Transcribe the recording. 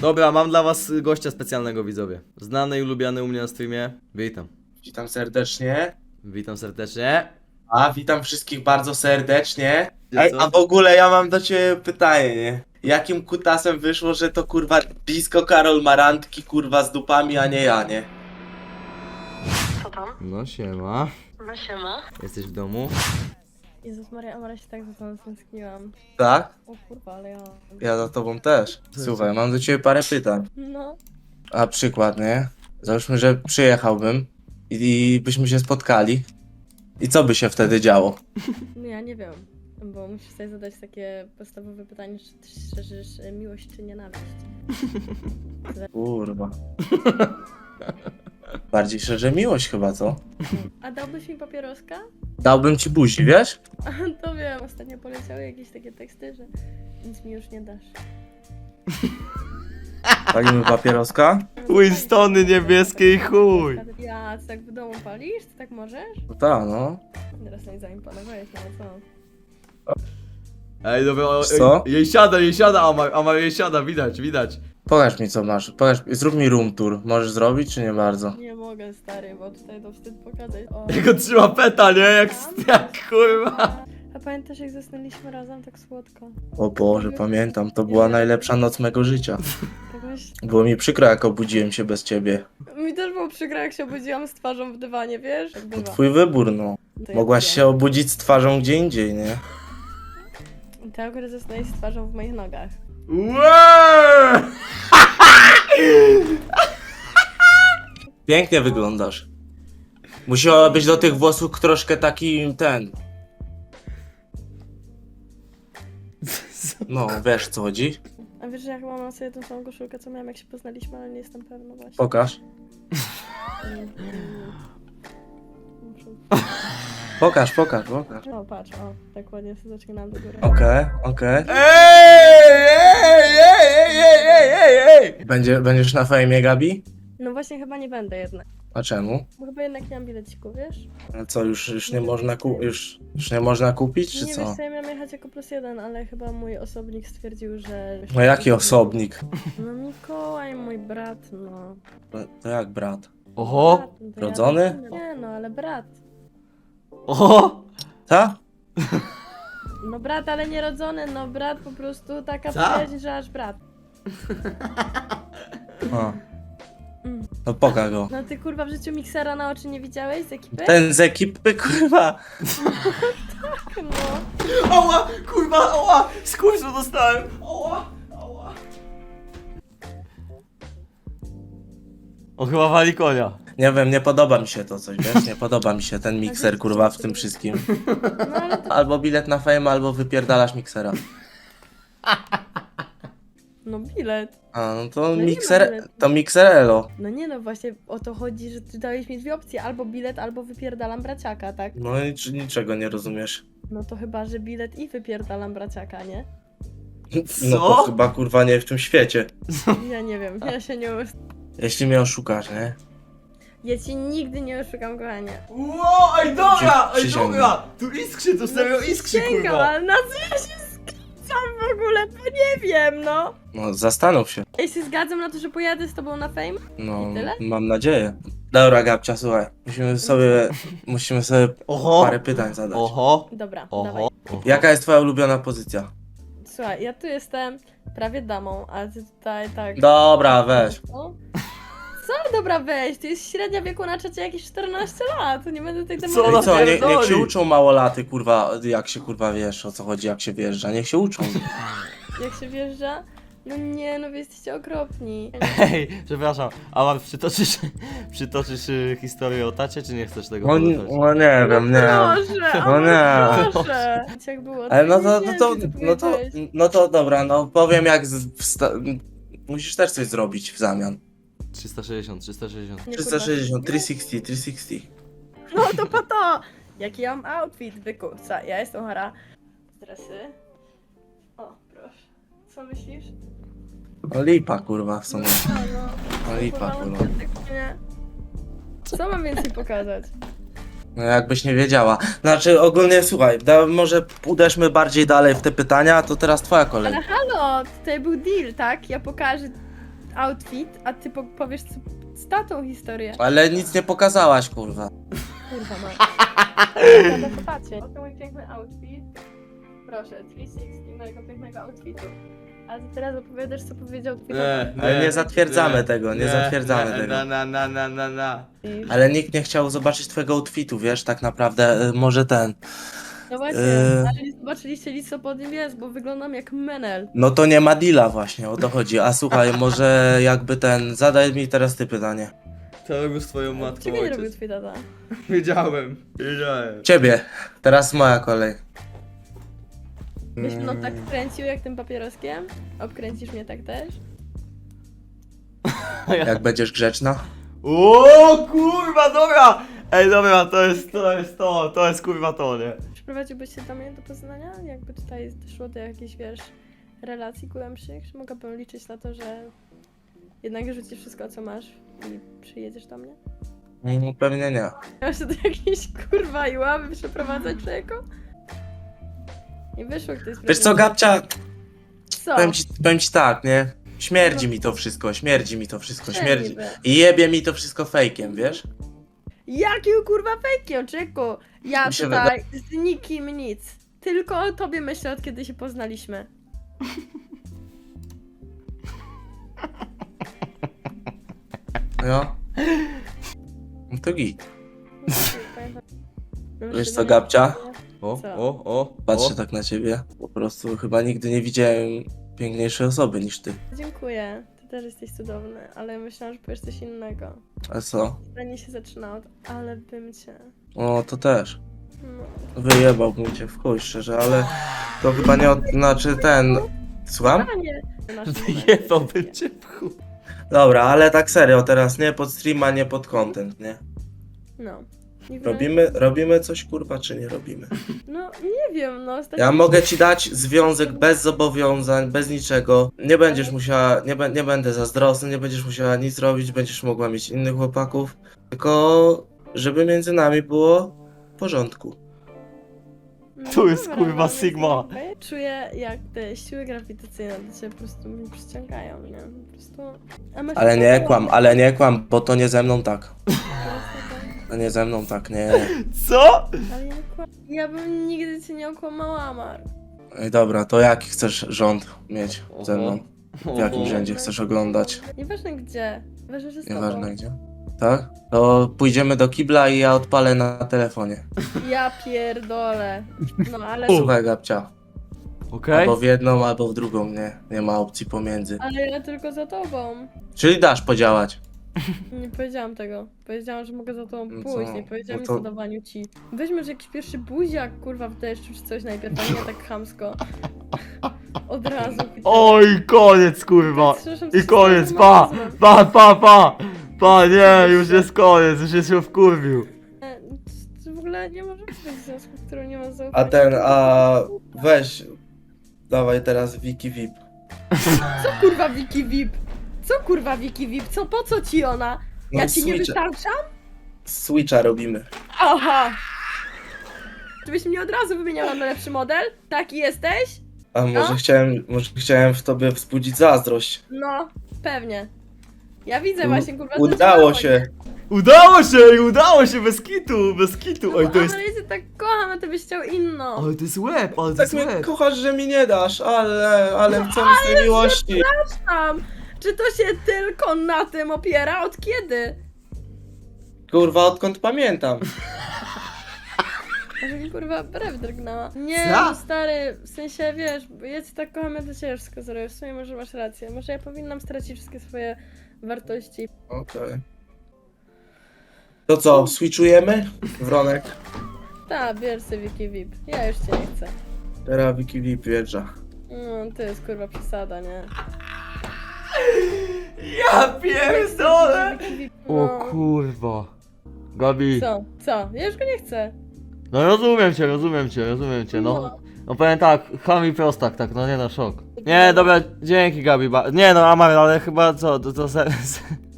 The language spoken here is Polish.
Dobra, mam dla was gościa specjalnego, widzowie. Znany i ulubiany u mnie na streamie. Witam. Witam serdecznie. Witam serdecznie. A, witam wszystkich bardzo serdecznie. Ej, a w ogóle ja mam do ciebie pytanie, nie? Jakim kutasem wyszło, że to kurwa disco Karol Marantki kurwa z dupami, a nie ja, nie? Co tam? No siema. No siema. Jesteś w domu? Jezus Maria, Amara się tak za to tęskniłam. Tak? O kurwa, ale ja... Ja za tobą też. Słuchaj, mam do ciebie parę pytań. No, A przykład, nie? Załóżmy, że przyjechałbym i, i byśmy się spotkali. I co by się wtedy działo? no ja nie wiem. Bo musisz sobie zadać takie podstawowe pytanie, czy ty szerzysz e, miłość czy nienawiść. Kurwa. Bardziej szczerze miłość chyba, co? A dałbyś mi papieroska? Dałbym ci buzi, wiesz? A to wiem, ostatnio poleciały jakieś takie teksty, że nic mi już nie dasz. Palimy papieroska? Winstony niebieskie i chuj. Ja, co tak w domu palisz? Ty tak możesz? No tak, no. Teraz nie zaimponowałeś, no ale co? Ej, dobra, o, Wiesz co? ej, jej siada, jej siada, Amar, Amar jej siada, widać, widać. Pokaż mi co masz. Pokaż, zrób mi room tour. Możesz zrobić, czy nie bardzo? Nie mogę, stary, bo tutaj to wstyd pokazać. O. Jego trzyma peta, nie? Jak, jak kurwa. A pamiętasz jak zasnęliśmy razem tak słodko? O Boże, pamiętam. To była najlepsza noc mego życia. Jakoś... Było mi przykro, jak obudziłem się bez ciebie. Mi też było przykro jak się obudziłam z twarzą w dywanie, wiesz? Jak To bywa. twój wybór, no. To ja Mogłaś wiem. się obudzić z twarzą gdzie indziej, nie? Ty akurat zasnęłeś z twarzą w moich nogach. Łeee! Pięknie wyglądasz. Musiała być do tych włosów troszkę taki ten. No, wiesz co chodzi? A wiesz, że ja chyba mam sobie tą samą koszulkę, co miałam jak się poznaliśmy, ale nie jestem pewna właśnie. Pokaż. Pokaż, pokaż, pokaż. O, patrz, o, tak ładnie sobie zaczynam do góry. Okej, okej. Ej, ej, ej, ej, ej, ej, ej! Będzie, będziesz na fejmie, Gabi? No właśnie chyba nie będę jednak. A czemu? Bo chyba jednak nie mam bileciku, wiesz? A co, już, już nie można ku- już, już nie można kupić, czy nie co? wiesz co, ja miałam jechać jako plus jeden, ale chyba mój osobnik stwierdził, że... No jaki osobnik? No Mikołaj, mój brat, no. To, to jak brat? Oho, Brat, no to ja rodzony? Nie no, ale brat. oho! Ta? No brat, ale nie rodzony, no brat po prostu taka Co? przyjaźń, że aż brat. O. Mm. No pokaż go. No ty kurwa w życiu miksera na oczy nie widziałeś z ekipy? Ten z ekipy, kurwa. No. Ała, kurwa, ała! Skurczu dostałem! Ała, ała! On chyba wali konia. Nie wiem, nie podoba mi się to coś, wiesz? Nie podoba mi się ten mikser, kurwa, w tym wszystkim. no ale to... Albo bilet na fame, albo wypierdalasz miksera. No bilet. A, no to nie ma mikser, biletu. to mikserelo. No nie no, właśnie o to chodzi, że ty dałeś mi dwie opcje, albo bilet, albo wypierdalam braciaka, tak? No i czy niczego nie rozumiesz. No to chyba, że bilet i wypierdalam braciaka, nie? No Co? to chyba, kurwa, nie w tym świecie. Ja nie wiem, ja się nie... Jeśli mnie oszukasz, nie? Ja ci nigdy nie oszukam, kochanie. Ło, ej dobra, ej Przysięgam. dobra! Tu iskrzy, tu serio iskrzy, Sięgam, kurwa! ale na co ja się zgadzam w ogóle, to nie wiem, no. No zastanów się. Ja się zgadzam na to, że pojadę z tobą na fame? No, I tyle? mam nadzieję. Dobra, Gabcia, słuchaj. Musimy sobie, musimy sobie Oho! parę pytań zadać. Oho! Dobra, dawaj. Oho! Jaka jest twoja ulubiona pozycja? Słuchaj, ja tu jestem prawie damą, a ty tutaj tak... Dobra, weź. Co? Dobra weź? To jest średnia wieku na czacie jakieś 14 lat, nie będę tej Co No i co, nie, niech się uczą małolaty, kurwa, jak się kurwa wiesz o co chodzi, jak się wjeżdża. Niech się uczą. Jak się wjeżdża? No nie, no wy jesteście okropni. Ej, przepraszam, Amar, przytoczysz, przytoczysz y, historię o tacie, czy nie chcesz tego O, nie- powiedzieć? o nie wiem, nie. Proszę, No o nie. proszę. Jak było, Ale no to, no to, no to, no to dobra, no powiem jak z, wsta- musisz też coś zrobić w zamian. 360, 360. Nie, 360, kurwa. 360, 360. No to po to! Jaki ja mam outfit, wykurca. Ja jestem chora. Stresy. O, proszę. Co myślisz? No lipa kurwa w sumie. No, no. Lipa Kurwa, no, tak. Co mam więcej pokazać? No jakbyś nie wiedziała. Znaczy ogólnie słuchaj, da, może uderzmy bardziej dalej w te pytania, to teraz twoja kolej. Ale halo, tutaj był deal, tak? Ja pokażę outfit, a ty po powiesz co, z tatą historię. Ale nic nie pokazałaś, kurwa. Kurwa ma. Będę popatrzeć. Oto mój piękny outfit. Proszę, 360 mojego pięknego outfitu. A ty teraz opowiadasz, co powiedział twój tata. Ale nie zatwierdzamy tego, nie zatwierdzamy tego. Na, na, na, na, na, na. Ale nikt nie chciał zobaczyć twojego outfitu, wiesz, tak naprawdę, y, może ten. No właśnie, Yy. ale nie zobaczyliście nic, co pod nim jest, bo wyglądam jak menel. No to nie ma deala właśnie, o to chodzi. A słuchaj, może jakby ten, zadaj mi teraz ty pytanie. To robił z twoją matką Czego nie robił ojciec. twój tata? Wiedziałem, wiedziałem. Ciebie, teraz moja kolej. Byś mną tak Mm. kręcił jak tym papieroskiem? Obkręcisz mnie tak też? Jak będziesz grzeczna? O kurwa, dobra! Ej, dobra, to jest, to jest to, to jest kurwa to, nie? Przyprowadziłbyś się do mnie do Poznania? Jakby tutaj doszło do jakichś, wiesz, relacji głębszych? Czy mogłabym liczyć na to, że jednak rzucisz wszystko, co masz i przyjedziesz do mnie? Mm, Pewnie nie. Ja się do jakiejś kurwa i ławy przeprowadzać czego? Nie wyszło ktoś z Wiesz co, Gabcia, Co? powiem ci, powiem ci tak, nie? Śmierdzi mi to wszystko, śmierdzi mi to wszystko, Czemu śmierdzi. niby? I jebie mi to wszystko fejkiem, wiesz? Jakim kurwa fejkiem, czeku? Ja Mi się tutaj z nikim nic. Tylko o tobie myślę od kiedy się poznaliśmy. No. No to git. Wiesz co, Gabcia? O, Co? o, o, Patrzę o. tak na ciebie. Po prostu chyba nigdy nie widziałem piękniejszej osoby niż ty. Dziękuję. Też jesteś cudowny, ale myślałam, że powiesz coś innego. A co? Zdanie się zaczyna od ale bym cię. O, to też. No. Wyjebałbym cię w chuj, szczerze, ale to chyba nie od... Znaczy ten... Słucham? Panie! Wyjebałbym cię w chuj. Dobra, ale tak serio, teraz nie pod streama, nie pod content, nie? No. Robimy, robimy coś kurwa, czy nie robimy? No, nie wiem, no. Ostatnio... Ja mogę ci dać związek bez zobowiązań, bez niczego. Nie będziesz musiała, nie, nie będę zazdrosny, nie będziesz musiała nic robić, będziesz mogła mieć innych chłopaków. Tylko, żeby między nami było w porządku. No Tu jest, dobra, kurwa, no, Sigma. okej. Czuję, jak te siły grawitacyjne do ciebie po prostu mnie przyciągają, nie? Po prostu... A masz Ale nie kłam, ale nie kłam, bo to nie ze mną tak. To nie ze mną tak, nie. Co? ja bym nigdy cię nie okłamała, Amar. Ej, dobra, to jaki chcesz rząd mieć ze mną? W jakim rzędzie chcesz oglądać? Nieważne gdzie. Ważne, że z tobą. Nieważne gdzie. Tak? To pójdziemy do kibla i ja odpalę na telefonie. Ja pierdolę. No ale... Słuchaj, Gabcia. Okej. Albo w jedną, albo w drugą, nie. Nie ma opcji pomiędzy. Ale ja tylko za tobą. Czyli dasz podziałać. Nie powiedziałam tego. Powiedziałam, że mogę za tobą No pójść. co? Nie powiedziałam No to- o dawaniu ci. Weźmy, że jakiś pierwszy buziak, kurwa, w deszczu czy coś najpierw, a nie tak chamsko. Od razu. Oj, koniec kurwa. I koniec, pa! Pa, pa, pa! Pa, nie, już jest koniec, już się wkurwił. E, W ogóle nie może być związku, w którym nie ma A zaufania. ten, a weź. Dawaj teraz Wiki VIP. Co kurwa Wiki VIP? Co kurwa Wiki VIP? Co, po co ci ona? Ja No, ci nie Switcha- wystarczam? Switcha robimy. Aha! Żebyś mnie od razu wymieniał na najlepszy model? Taki jesteś? A może No. chciałem, może chciałem w tobie wzbudzić zazdrość. No, pewnie. Ja widzę właśnie, kurwa, że Udało się. Udało się, udało się, bez kitu, bez kitu. No, Oj, to jest... Ale ja cię tak kocham, a ty byś chciał inną. Ale to jest łeb, ale to Tak jest mnie łeb. kochasz, że mi nie dasz, ale, ale chcę mi z tej miłości. Tam! Czy to się tylko na tym opiera? Od kiedy? Kurwa, odkąd pamiętam. Może mi kurwa brew drgnęła. Nie, Co? no stary, w sensie wiesz, bo ja cię tak kocham, ja do ciebie wszystko zrobię. W sumie może masz rację. Może ja powinnam stracić wszystkie swoje wartości. Okej. To co, switchujemy? Wronek. Ta, bierz sobie Wiki VIP. Ja już cię nie chcę. Teraz Wiki VIP wjeżdża. No, to jest kurwa przesada, nie? Ja pierdolę. O no. kurwa. Gabi. Co? Co? Ja już go nie chcę. No rozumiem cię, rozumiem cię, rozumiem cię, no. No powiem tak, chami prostak, tak, no nie no, szok. Nie, dobra, dzięki Gabi, ba- nie no, Amar, ale chyba co, to, to se- se-